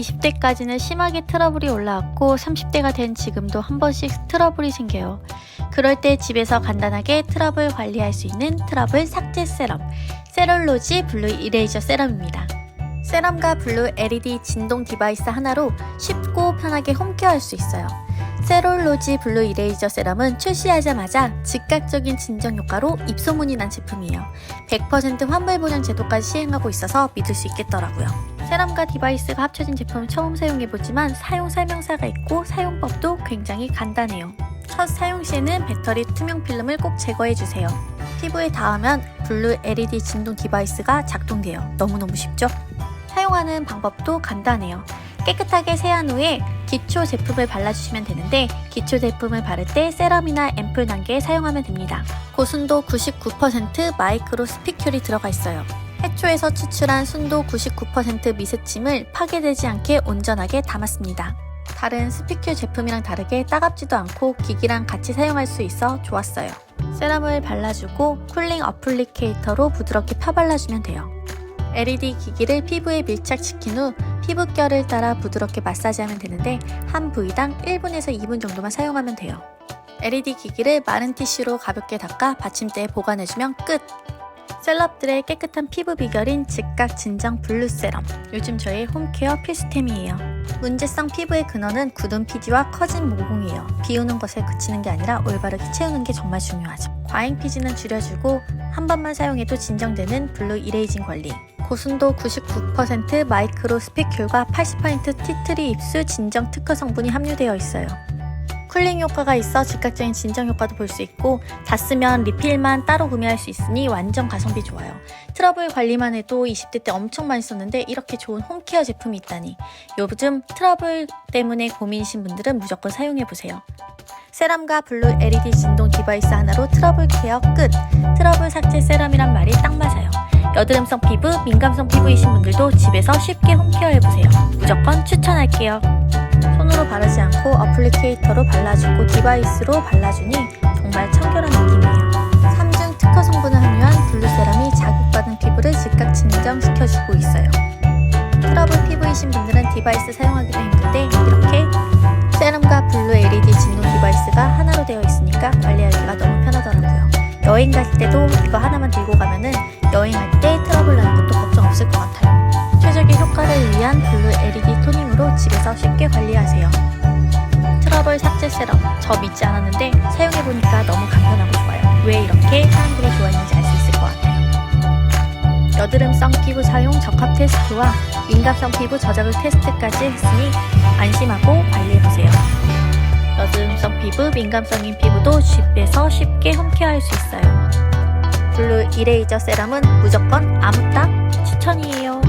20대까지는 심하게 트러블이 올라왔고 30대가 된 지금도 한 번씩 트러블이 생겨요. 그럴 때 집에서 간단하게 트러블 관리할 수 있는 트러블 삭제 세럼 세럴로지 블루 이레이저 세럼입니다. 세럼과 블루 LED 진동 디바이스 하나로 쉽고 편하게 홈케어할 수 있어요. 세롤로지 블루 이레이저 세럼은 출시하자마자 즉각적인 진정 효과로 입소문이 난 제품이에요. 100% 환불 보장 제도까지 시행하고 있어서 믿을 수 있겠더라고요. 세럼과 디바이스가 합쳐진 제품 처음 사용해보지만 사용 설명서가 있고 사용법도 굉장히 간단해요. 첫 사용 시에는 배터리 투명 필름을 꼭 제거해주세요. 피부에 닿으면 블루 LED 진동 디바이스가 작동돼요. 너무너무 쉽죠? 사용하는 방법도 간단해요. 깨끗하게 세안 후에 기초 제품을 발라주시면 되는데 기초 제품을 바를 때 세럼이나 앰플 단계에 사용하면 됩니다. 고순도 99% 마이크로 스피큘이 들어가 있어요. 해초에서 추출한 순도 99% 미세침을 파괴되지 않게 온전하게 담았습니다. 다른 스피큘 제품이랑 다르게 따갑지도 않고 기기랑 같이 사용할 수 있어 좋았어요. 세럼을 발라주고 쿨링 어플리케이터로 부드럽게 펴발라주면 돼요. LED 기기를 피부에 밀착시킨 후 피부결을 따라 부드럽게 마사지하면 되는데 한 부위당 1분에서 2분 정도만 사용하면 돼요. LED 기기를 마른 티슈로 가볍게 닦아 받침대에 보관해주면 끝! 셀럽들의 깨끗한 피부 비결인 즉각 진정 블루 세럼. 요즘 저의 홈케어 필수템이에요. 문제성 피부의 근원은 굳은 피지와 커진 모공이에요. 비우는 것에 그치는 게 아니라 올바르게 채우는 게 정말 중요하죠. 과잉 피지는 줄여주고 한 번만 사용해도 진정되는 블루 이레이징 관리. 고순도 99% 마이크로 스피큘과 80% 티트리 입수 진정 특허 성분이 함유되어 있어요. 쿨링 효과가 있어 즉각적인 진정 효과도 볼 수 있고 다 쓰면 리필만 따로 구매할 수 있으니 완전 가성비 좋아요. 트러블 관리만 해도 20대 때 엄청 많이 썼는데 이렇게 좋은 홈케어 제품이 있다니 요즘 트러블 때문에 고민이신 분들은 무조건 사용해보세요. 세럼과 블루 LED 진동 디바이스 하나로 트러블 케어 끝! 트러블 삭제 세럼이란 말이 딱 맞아요. 여드름성 피부, 민감성 피부이신 분들도 집에서 쉽게 홈케어 해보세요. 무조건 추천할게요. 손으로 바르지 않고 어플리케이터로 발라주고 디바이스로 발라주니 정말 청결한 느낌이에요. 3중 특허 성분을 함유한 블루 세럼이 자극받은 피부를 즉각 진정시켜주고 있어요. 트러블 피부이신 분들은 디바이스 사용하기도 힘든데 이렇게 세럼과 블루 LED 진동 디바이스가 하나로 되어 있으니까 관리하기가 너무 편하더라고요. 여행 갈 때도 이거 하나만 들고 가면은 여행할 때 트러블 나는 것도 걱정 없을 것 같아요. 최적의 효과를 위한 블루 LED 토닝으로 집에서 쉽게 관리하세요. 트러블 삭제 세럼 저 믿지 않았는데 사용해보니까 너무 간편하고 좋아요. 왜 이렇게 사람들이 좋아했는지 알 수 있을 것 같아요. 여드름성 피부 사용 적합 테스트와 민감성 피부 저자극 테스트까지 했으니 안심하고 관리해보세요. 여드름성 피부, 민감성인 피부도 집에서 쉽게 홈케어할 수 있어요. 블루 이레이저 세럼은 무조건 아무딱 추천이에요.